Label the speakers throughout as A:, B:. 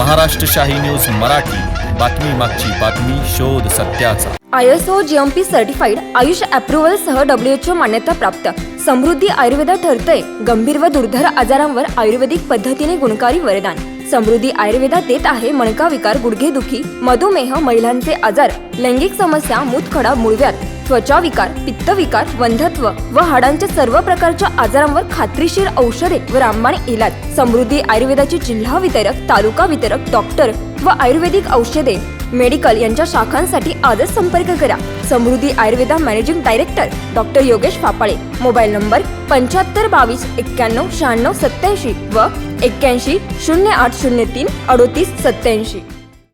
A: महाराष्ट्र शाही न्यूज मराठी. बातमी मागची बातमी शोध सत्याचा.
B: I S O G M P certified AYUSH approval सह डब्ल्यू एच ओ मान्यता प्राप्त. समृद्धी आयुर्वेदा ठरतंय. गंभीर व दुर्धर आजारांवर आयुर्वेदिक पद्धतीने गुणकारी वरदान. समृद्धी आयुर्वेदा देत आहे मणका विकार गुडघेदुखी मधुमेह महिलांचे आजार लैंगिक समस्या मूतखडा मुळव्यात त्वचा विकार पित्तविकार वंधत्व व हाडांच्या सर्व प्रकारच्या आजारांवर खात्रीशीर औषधे व रामबाण इलाज. समृद्धी आयुर्वेदाचे जिल्हा वितरक तालुका वितरक डॉक्टर व आयुर्वेदिक औषधे मेडिकल यांच्या शाखांसाठी आजच संपर्क करा. Samruddhi Ayurveda managing director doctor Yogesh Phapale. Mobile number पंच्याहत्तर बावीस एक्क्याण्णव शहाण्णव सत्याऐंशी व एक्क्याऐंशी शून्य आठ शून्य तीन अडोतीस सत्याऐंशी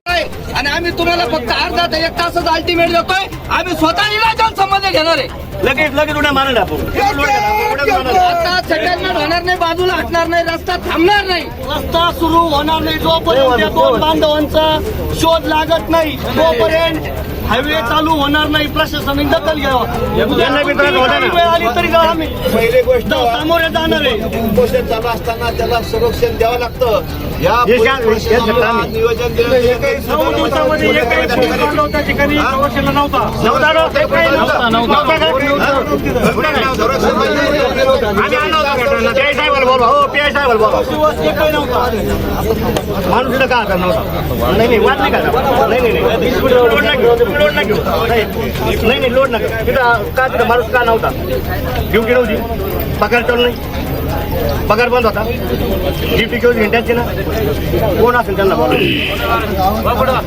C: आणि आम्ही तुम्हाला फक्त अर्धा एक तासच अल्टिमेट देतोय. आम्ही स्वतः इलाजाला संबंध घेणार आहे.
D: लगेच लगेच उड्या मारणार.
C: आता सेटलमेंट होणार नाही बाजूला हटणार नाही रस्ता थांबणार नाही. रस्ता सुरू होणार नाही जोपर्यंत त्या दोन बांधवांचा शोध लागत नाही तोपर्यंत हायवे चालू होणार नाही प्रशासनाने दखल घ्यावं. आली तरी आम्ही.
E: पहिली गोष्ट
C: सामोरे जाणार आहे.
E: उपोषण चालू असताना त्याला संरक्षण द्यावं लागतं. या नियोजन
D: नऊ दिवसामध्ये एकही ठिकाणी. नव्हता नव्हता. नव्हता. हो माणूस इथं का नव्हता नाही नाही वाद नाही का नाही नाही नाही लोड नाही लोड नाही घेऊ नाही नाही लोड नका तिथं का तिथं माणूस का नव्हता ड्युटी नव्हती पगार चालू नाही पगार बंद होता ड्युटी घेऊन घंट्याची ना कोण असेल त्यांना बोला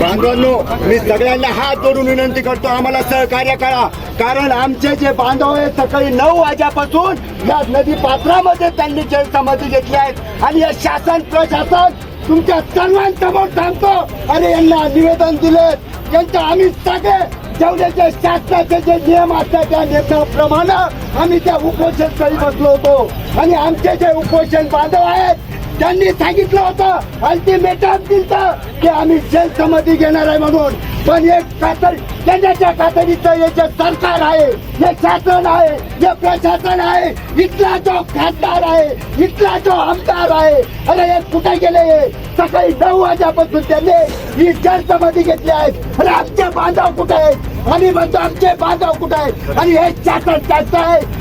E: बांधवांनो मी सगळ्यांना हात जोडून विनंती करतो आम्हाला सहकार्य करा. कारण आमचे जे बांधव आहेत सकाळी नऊ वाजेपासून या नदी पात्रामध्ये त्यांनी जनसमाधी घेतली आहेत आणि या शासन प्रशासन तुमच्या सर्वांसमोर सांगतो अरे यांना निवेदन दिले. यांच्या आम्ही सगळे जेवढे शासनाचे जे नियम असतात त्या नियमाप्रमाणे आम्ही त्या उपोषण करी बसलो होतो. आणि आमचे जे उपोषण बांधव आहेत त्यांनी सांगितलं होतं अल्टिमेटम दिलं की आम्ही जल समाधी घेणार आहे म्हणून. पण एक खातर त्यांच्या कातडीचं हे जे सरकार आहे हे शासन आहे हे प्रशासन आहे इथला जो खासदार आहे इथला जो आमदार आहे अरे हे कुठे गेले सकाळी नऊ वाजल्यापासून त्यांनी ही जल समाधी घेतली आहे. अरे आमचे बांधव कुठे आहेत? आणि म्हणतो आमचे बांधव कुठे आहे? आणि हे शासन जास्त आहे.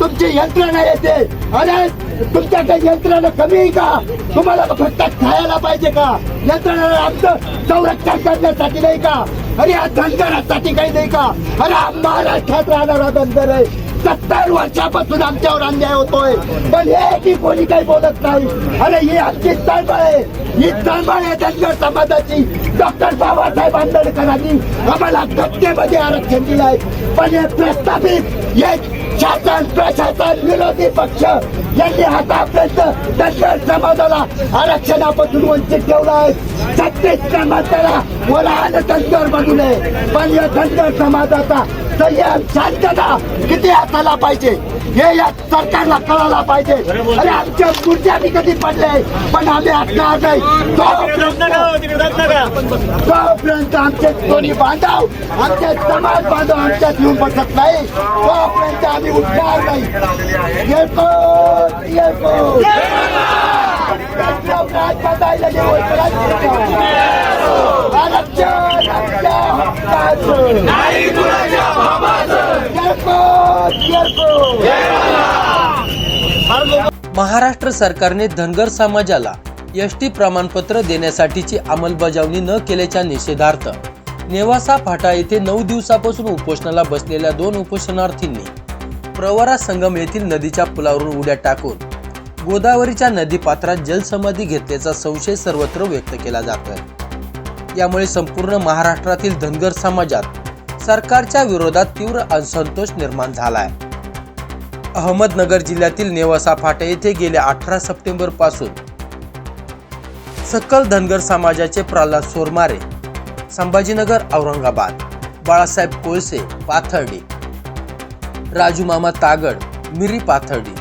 E: तुमची यंत्रणा येते. अरे तुमच्याकडे यंत्रणा कमी आहे का? तुम्हाला फक्त खायला पाहिजे का? यंत्रणा आमचं संरक्षण करण्यासाठी नाही का? अरे या धनगरासाठी काही नाही का? अरे हा महाराष्ट्रात राहणारा धनगर आहे. सत्तर वर्षापासून आमच्यावर अन्याय होतोय. पण हे की कोणी काही बोलत नाही? अरे ही आमची तळमळ आहे. ही तळमळ आहे धनगर समाजाची. डॉक्टर बाबासाहेब आंबेडकरांनी आम्हाला घटनेमध्ये आरक्षण दिलं आहे पण हे प्रस्थापित हे शासन प्रशासन विरोधी पक्ष यांनी आतापर्यंत धनगर समाजाला आरक्षणापासून वंचित ठेवलं आहे. छत्तीस क्रमांकाला लहान धनगर बनवले पण या धनगर समाजाचा संयम शांतता किती असायला पाहिजे? हे या सरकारला कळायला पाहिजे. अरे आमच्या खुर्च्या बी कधी पडले? पण आम्ही असणार नाही. तोपर्यंत आमचे कोणी बांधव आमचे समाज बांधव आमच्यात येऊन बसत नाही तोपर्यंत आम्ही उठणार नाही. येतो येतो जेवण करायचं आरक्षण आमच्या हक्काचं. येतो, येतो.
F: महाराष्ट्र सरकारने धनगर समाजाला एस टी प्रमाणपत्र देण्यासाठीची अंमलबजावणी न केल्याच्या निषेधार्थ नेवासा फाटा येथे नऊ दिवसापासून उपोषणाला बसलेल्या दोन उपोषणार्थींनी प्रवरा संगम येथील नदीच्या पुलावरून उड्या टाकून गोदावरीच्या नदीपात्रात जलसमाधी घेतल्याचा संशय सर्वत्र व्यक्त केला जातोय यामुळे संपूर्ण महाराष्ट्रातील धनगर समाजात सरकारच्या विरोधात तीव्र असंतोष निर्माण झाला आहे. अहमदनगर जिल्ह्यातील नेवासा फाटा येथे गेल्या अठरा सप्टेंबरपासून सकल धनगर समाजाचे प्रल्हाद सोरमारे संभाजीनगर औरंगाबाद बाळासाहेब कोळसे पाथर्डी राजू मामा तागड मिरी पाथर्डी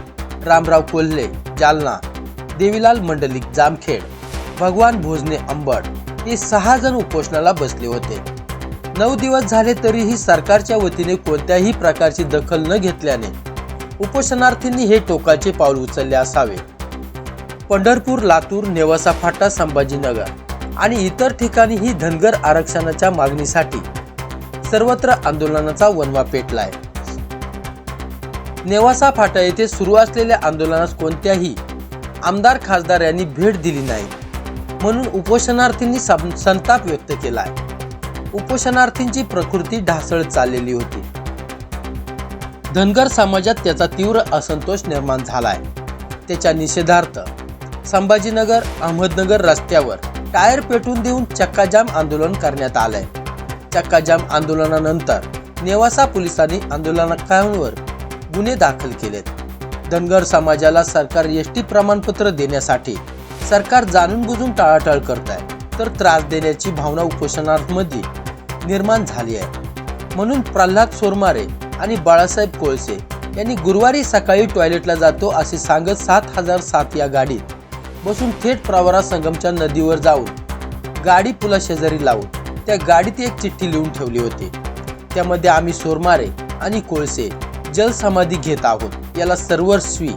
F: रामराव कोल्हे जालना देवीलाल मंडलिक जामखेड भगवान भोजने अंबड हे सहा जण उपोषणाला बसले होते. नऊ दिवस झाले तरीही सरकारच्या वतीने कोणत्याही प्रकारची दखल न घेतल्याने उपोषणार्थींनी हे टोकाचे पाऊल उचलले असावे. पंढरपूर लातूर नेवासा फाटा संभाजीनगर आणि इतर ठिकाणीही धनगर आरक्षणाच्या मागणीसाठी सर्वत्र आंदोलनाचा वनवा पेटलाय. नेवासा फाटा येथे सुरू असलेल्या आंदोलनास कोणत्याही आमदार खासदार यांनी भेट दिली नाही म्हणून उपोषणार्थींनी सं- संताप व्यक्त केला उपोषणार्थींची प्रकृती ढासळत चाललेली होती. धनगर समाजात त्याचा तीव्र असंतोष निर्माण झालाय. त्याच्या निषेधार्थ संभाजीनगर अहमदनगर रस्त्यावर टायर पेटून देऊन चक्काजाम आंदोलन करण्यात आलंय. चक्काजाम आंदोलनानंतर नेवासा पोलिसांनी आंदोलनकांवर गुन्हे दाखल केलेत. धनगर समाजाला सरकार एस टी प्रमाणपत्र देण्यासाठी सरकार जाणून बुजून टाळाटाळ करत आहे तर त्रास देण्याची भावना उपोषणामध्ये निर्माण झाली आहे. म्हणून प्रल्हाद सोरमारे आणि बाळासाहेब कोळसे यांनी गुरुवारी सकाळी टॉयलेटला जातो असे सांगत सात हजार सात या गाडीत बसून थेट प्रवारा संगमच्या नदीवर जाऊन गाडी पुला शेजारी लावून त्या गाडीत एक चिठ्ठी लिहून ठेवली होती. त्यामध्ये आम्ही सोरमारे आणि कोळसे जलसमाधी घेत आहोत. याला सर्वस्वी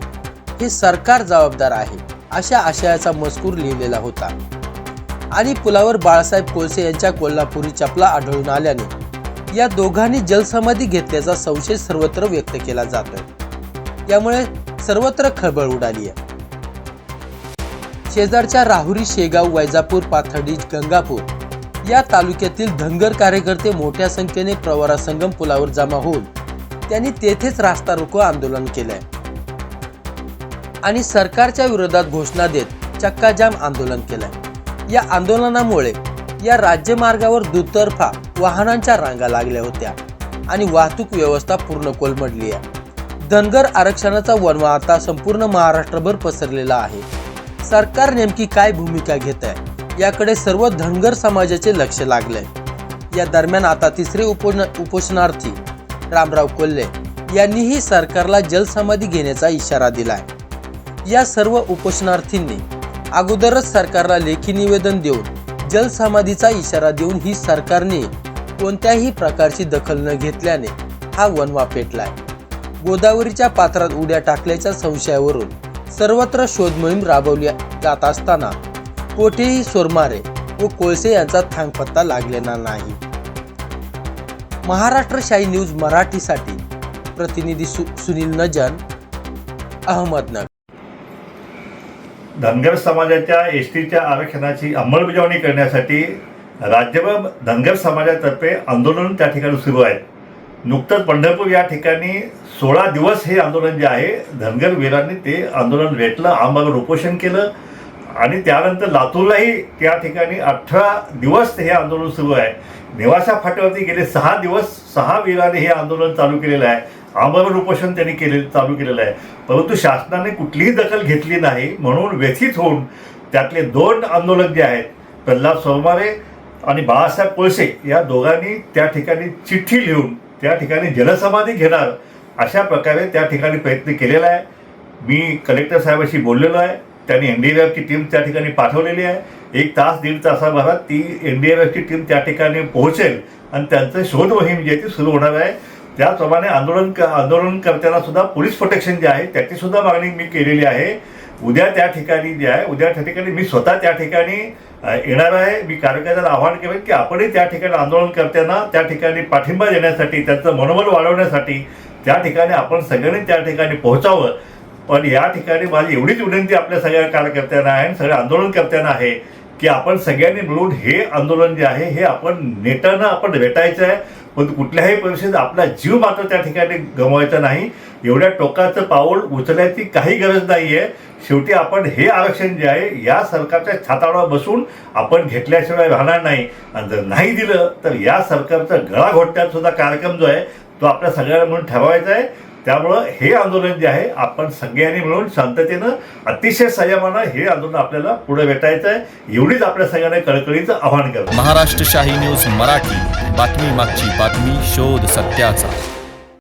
F: हे सरकार जबाबदार आहे अशा आशयाचा मजकूर लिहिलेला होता. आणि पुलावर बाळासाहेब कोळसे यांच्या कोल्हापुरी चपला आढळून आल्याने या दोघांनी जलसमाधी घेतल्याचा संशय सर्वत्र व्यक्त केला जातोय. त्यामुळे सर्वत्र खळबळ उडाली आहे. शेजारच्या राहुरी शेगाव वैजापूर पाथर्डी गंगापूर या तालुक्यातील धनगर कार्यकर्ते मोठ्या संख्येने प्रवारा संगम पुलावर जमा होऊन त्यांनी तेथेच रास्ता रोको आंदोलन केलंय. आणि सरकारच्या विरोधात घोषणा देत चक्काजाम आंदोलन केलंय. या आंदोलनामुळे या राज्यमार्गावर दुतर्फा वाहनांच्या रांगा लागल्या होत्या आणि वाहतूक व्यवस्था पूर्ण कोलमडली आहे. धनगर आरक्षणाचा वनवा आता संपूर्ण महाराष्ट्रभर पसरलेला आहे. सरकार नेमकी काय भूमिका घेत आहे याकडे सर्व धनगर समाजाचे लक्ष लागलंय. या दरम्यान आता तिसरे उपोष उपोषणार्थी रामराव कोल्हे यांनीही सरकारला जलसमाधी घेण्याचा इशारा दिलाय. या सर्व उपोषणार्थींनी अगोदरच सरकारला लेखी निवेदन देऊन जलसमाधीचा इशारा देऊन ही सरकारने कोणत्याही प्रकारची दखल न घेतल्याने हा वनवा पेटलाय. गोदावरीच्या पात्रात उड्या टाकल्याच्या संशयावरून सर्वत्र शोध मोहीम राबवली जात असताना कोठेही सोरमारे व कोळसे यांचा थांगपत्ता लागलेला नाही. महाराष्ट्र शाही न्यूज मराठीसाठी प्रतिनिधी सु सुनील नजन अहमदनगर.
G: धनगर समाजाच्या एस टीच्या आरक्षणाची अंमलबजावणी करण्यासाठी राज्यभर धनगर समाजातर्फे आंदोलन त्या ठिकाणी सुरू आहेत नुकतंच पंढरपूर या ठिकाणी सोळा दिवस हे आंदोलन जे आहे धनगर वीरांनी ते आंदोलन रेटलं आंबावर उपोषण केलं आणि त्यानंतर लातूरलाही त्या ठिकाणी अठरा दिवस हे आंदोलन सुरू आहे. नेवासा फाट्यावरती गेले सहा दिवस सहा वीरांनी हे आंदोलन चालू केलेलं आहे. आंबावर उपोषण त्यांनी केले चालू केलेलं आहे. परंतु शासनाने कुठलीही दखल घेतली नाही म्हणून व्यथित होऊन त्यातले दोन आंदोलक जे आहेत प्रल्हाद सोमवारे आणि बाळासाहेब कोळसे या दोघांनी त्या ठिकाणी चिठ्ठी लिहून त्या ठिकाणी जलसमाधी घेणार अशा प्रकारे त्या ठिकाणी प्रयत्न केलेला आहे. मी कलेक्टर साहेबाशी बोललेलो आहे. त्यांनी एन डी एफ एफची टीम त्या ठिकाणी पाठवलेली आहे. एक तास दीड तासाभरात ती एन डी एफची टीम त्या ठिकाणी पोहोचेल आणि त्यांचं शोध मोहीम जी आहे ती सुरू होणार आहे. त्याचप्रमाणे आंदोलन आंदोलनकर्त्यांना सुद्धा पोलीस प्रोटेक्शन जे आहे त्याची सुद्धा मागणी मी केलेली आहे. उद्या त्या ठिकाणी जे आहे उद्या त्या ठिकाणी मी स्वतः त्या ठिकाणी येणार आहे. मी कार्यकर्त्याला आवाहन केलं की आपणही त्या ठिकाणी आंदोलनकर्त्यांना त्या ठिकाणी पाठिंबा देण्यासाठी त्यांचं मनोबल वाढवण्यासाठी त्या ठिकाणी आपण सगळ्यांनी त्या ठिकाणी पोहोचावं. पण या ठिकाणी माझी एवढीच विनंती आपल्या सगळ्या कार्यकर्त्यांना आहे आणि सगळ्या आंदोलनकर्त्यांना आहे की आपण सगळ्यांनी मिळून हे आंदोलन जे आहे हे आपण नेटानं आपण भेटायचं आहे. पण कुठल्याही परिस्थितीत आपला जीव मात्र त्या ठिकाणी गमवायचा नाही. एवढ्या टोकाचं पाऊल उचलायची काही गरज नाही आहे शेवटी आपण हे आरक्षण जे आहे या सरकारच्या छातावर बसून आपण घेतल्याशिवाय राहणार नाही. आणि जर नाही दिलं तर या सरकारचा गळा घोटण्यात सुद्धा कार्यक्रम जो आहे तो आपल्या सगळ्यांना म्हणून ठरवायचा आहे. त्यामुळं हे आंदोलन जे आहे आपण सगळ्यांनी मिळून शांततेनं अतिशय संयमानं हे आंदोलन आपल्याला पुढे भेटायचं आहे. एवढीच आपल्या सगळ्यांना कळकळीचं आव्हान करतो.
A: महाराष्ट्र शाही न्यूज मराठी. बातमी मागची बातमी शोध सत्याचा.